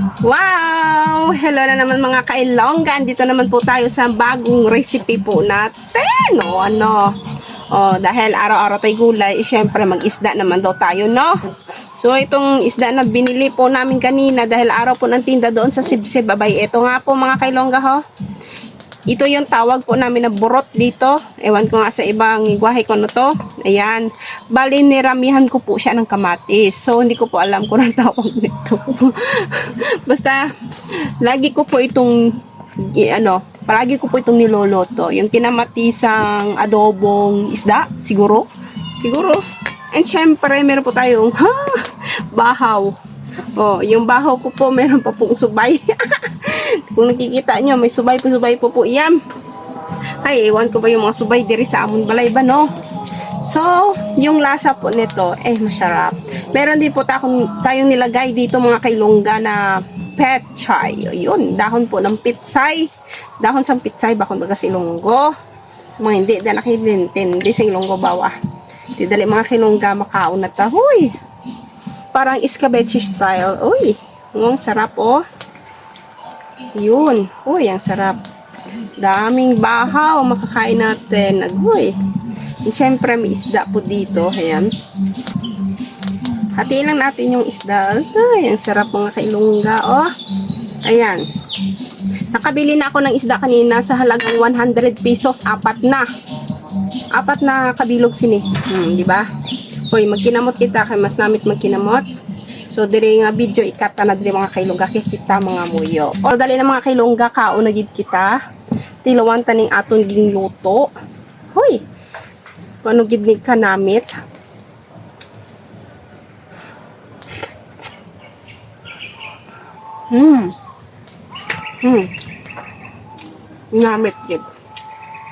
Wow! Hello na naman mga kailonggan. Dito naman po tayo sa bagong recipe po natin. O ano? O, dahil araw-araw tayo gulay, eh, syempre mag-isda naman daw tayo, no? So, itong isda na binili po namin kanina dahil araw po ng tinda doon sa Sibsib. Abay, ito nga po mga kailongga, ho. Ito yung tawag po namin na burot dito. Ewan ko nga sa ibang igwahe ko no to. Ayan. Bali, niramihan ko po siya ng kamatis. So, hindi ko po alam kung ang tawag nito. Basta, lagi ko po itong, ano, palagi ko po itong niloloto. Yung kinamatisang adobong isda, siguro. Siguro. And syempre, meron po tayong, ha, bahaw. Oh, yung bahaw ko po, meron pa pong subay. Kung nakikita nyo, may subay po, subay po po iyan. Ay, ewan ko ba yung mga subay diri sa amon balay ba, no? So, yung lasa po nito, eh, masarap. Meron din po takong, tayong nilagay dito mga kailongga na pet chai. Yun, dahon po ng pitsay. Dahon sa pitsay, bakon baga sa ilonggo. Mga hindi, da nakilintindi sa ilonggo bawa. Di dali mga kilongga makaon na ta. Huy! Parang escabeche style. Uy, ang sarap oh. Yun. Uy, ang sarap. Daming bahaw makakain natin. Agoy. And syempre, may isda po dito. Ayan. Hatiin lang natin yung isda. Ay, ang sarap mga kailungga. Oh. Ayan. Nakabili na ako ng isda kanina sa halagang 100 pesos. Apat na. Apat na kabilog sini. Hmm, di ba? Hoy, magkinamot kita kay mas namit magkinamot. So diri nga video ikata na diri mga kailongga kay kita mga muyo. O dali na mga kailongga kaon na gid kita. Tilawan taning aton ging luto. Hoy. Ano gid ni kanamit? Hmm. Hmm. Namit gid.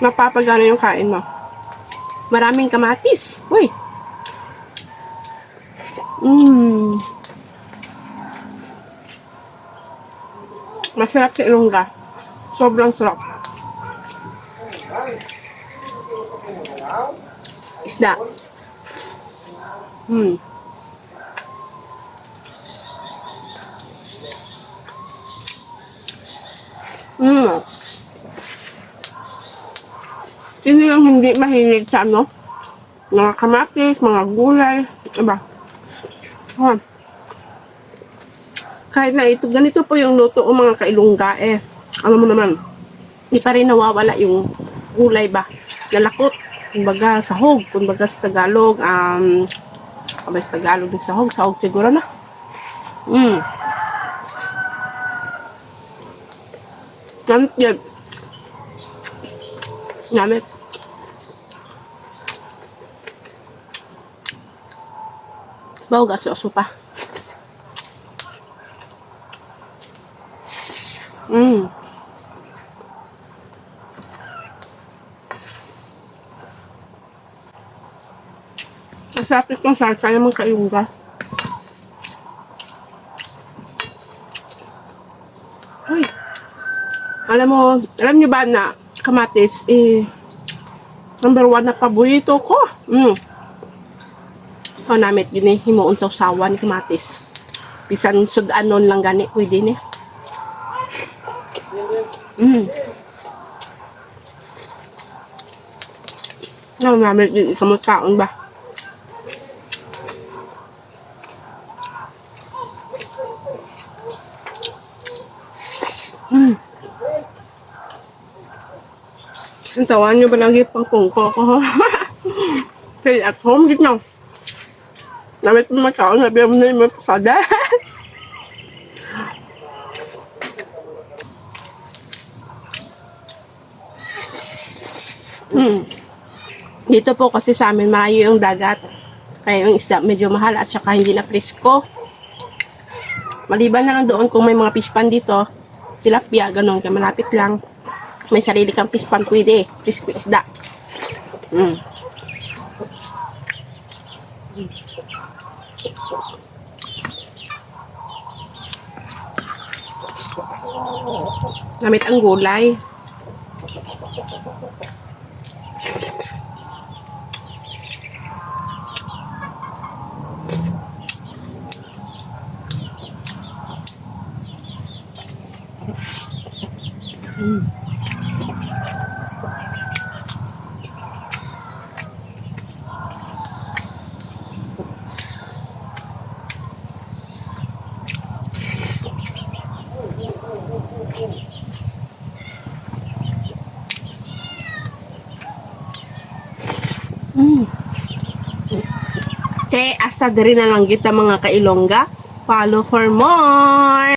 Mapapagana yung kain mo. Maraming kamatis. Uy. Mmm. Masarap sa ilongga. Sobrang sarap. Isda. Hmm. Hmm. Sino yung hindi mahilig sa ano? Mga kamatis, mga gulay. Aba. Ah. Kahit na ito, ganito po yung luto o mga kailungga eh. Alam mo naman, di pa rin nawawala yung gulay ba? Nalakot. Kumbaga, sahog. Kumbaga sa Tagalog, um, abay sa Tagalog yung sahog. Sahog siguro na. Mm. Gamit yan. Gamit. Bawag aso aso pa. Mm. Masarap itong salsa naman kayungga. Ay. Alam mo, alam niyo ba na kamatis, eh, number one na paborito ko. Mm. O namit yun eh, himuon sa usawa ni kamatis. Bisan sudanon lang gani, pwede ni. Mm. Alam namit yun, ikamot kaon ba? Mm. Ang tawan nyo ba lagi pang kungko ko? Kaya at home, git na. Namit mo makaon, sabi mo na yung mga pasada. Hmm. Dito po kasi sa amin malayo yung dagat. Kaya yung isda medyo mahal at saka hindi na presko. Maliban na lang doon kung may mga fish pan dito, tilapia, ganun, kaya malapit lang. May sarili kang fish pan, pwede. Presko isda. Mm. Gamit ang gulay. Te, hasta diri na lang kita mga kailongga. Follow for more!